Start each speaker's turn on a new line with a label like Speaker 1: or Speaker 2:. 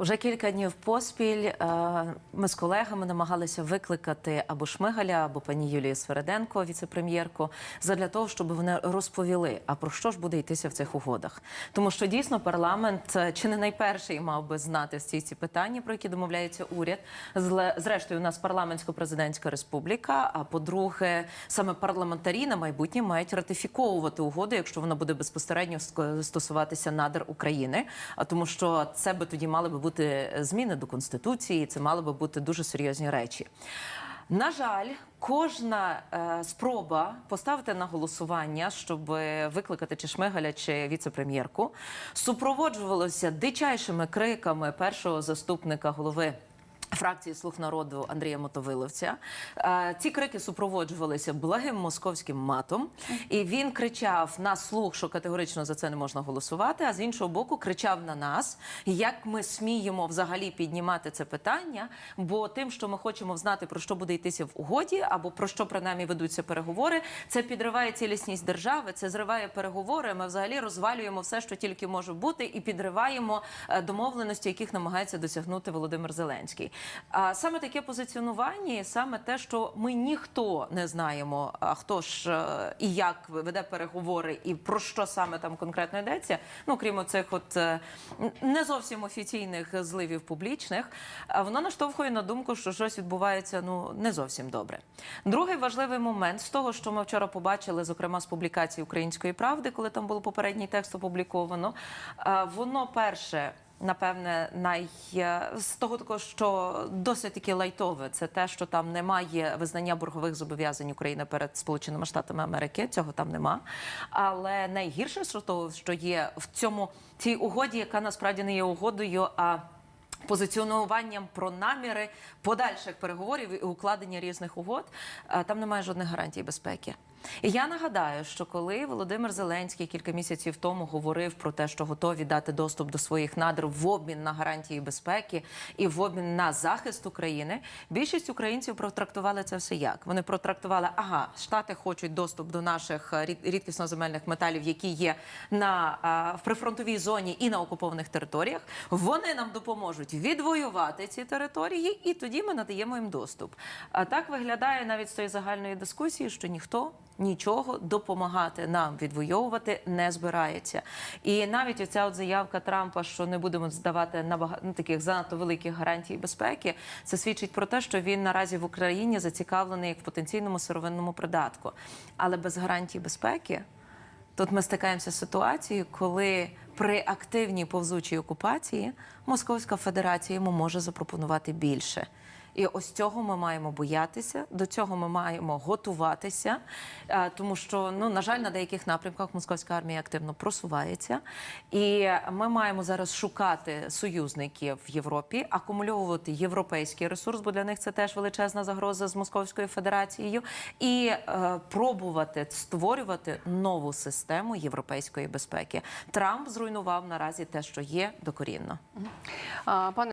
Speaker 1: Уже кілька днів поспіль е, ми з колегами намагалися викликати або Шмигаля, або пані Юлію Свереденко, віце-прем'єрку, задля того, щоб вони розповіли, а про що ж буде йтися в цих угодах. Тому що дійсно парламент е, чи не найперший мав би знати всі ці питання, про які домовляється уряд. Зрештою, у нас парламентсько-президентська республіка. А по-друге, саме парламентарі на майбутнє мають ратифіковувати угоду, якщо вона буде безпосередньо стосуватися надр України. А тому, що це би тоді мали би бути зміни до конституції, це мали би бути дуже серйозні речі. На жаль, кожна е, спроба поставити на голосування, щоб викликати чи Шмигаля, чи віце-прем'єрку, супроводжувалося дичайшими криками першого заступника голови. Фракції слуг народу Андрія Мотовиловця Е, ці крики супроводжувалися благим московським матом, і він кричав на слух, що категорично за це не можна голосувати. А з іншого боку, кричав на нас, як ми сміємо взагалі піднімати це питання. Бо тим, що ми хочемо знати, про що буде йтися в угоді, або про що принаймні ведуться переговори, це підриває цілісність держави, це зриває переговори. Ми взагалі розвалюємо все, що тільки може бути, і підриваємо е, домовленості, яких намагається досягнути Володимир Зеленський. А саме таке позиціонування, і саме те, що ми ніхто не знаємо, хто ж е, і як веде переговори, і про що саме там конкретно йдеться. Ну крім цих от е, не зовсім офіційних зливів публічних, воно наштовхує на думку, що щось відбувається ну не зовсім добре. Другий важливий момент з того, що ми вчора побачили, зокрема з публікації Української правди, коли там було попередній текст опубліковано, воно перше. Напевне, най е, з того такого, що досить таки лайтове, це те, що там немає визнання боргових зобов'язань України перед Сполученими Штатами Америки. Цього там нема. Але найгірше з того, що є в цьому цій угоді, яка насправді не є угодою, а позиціонуванням про наміри подальших переговорів і укладення різних угод, там немає жодних гарантій безпеки. І я нагадаю, що коли Володимир Зеленський кілька місяців тому говорив про те, що готові дати доступ до своїх надр в обмін на гарантії безпеки і в обмін на захист України, більшість українців протрактували це все як вони протрактували, ага, штати хочуть доступ до наших е, рід- рідкісноземельних металів, які є на в прифронтовій зоні і на окупованих територіях. Вони нам допоможуть відвоювати ці території, і тоді ми надаємо їм доступ. А так виглядає навіть з цієї загальної дискусії, що ніхто нічого допомагати нам відвоювати не збирається. І навіть оця от заявка Трампа, що не будемо здавати набагато ну, таких занадто великих гарантій безпеки, це свідчить про те, що він наразі в Україні зацікавлений як в потенційному сировинному придатку, але без гарантій безпеки. Тут ми стикаємося з ситуацією, коли при активній повзучій окупації Московська Федерація йому може запропонувати більше. І ось цього ми маємо боятися, до цього ми маємо готуватися, е, тому що ну на жаль, на деяких напрямках московська армія активно просувається, і ми маємо зараз шукати союзників в Європі, акумульовувати європейський ресурс, бо для них це теж величезна загроза з Московською Федерацією, і е, пробувати створювати нову систему європейської безпеки. Трамп зруйнував наразі те, що є докорінно.
Speaker 2: Пане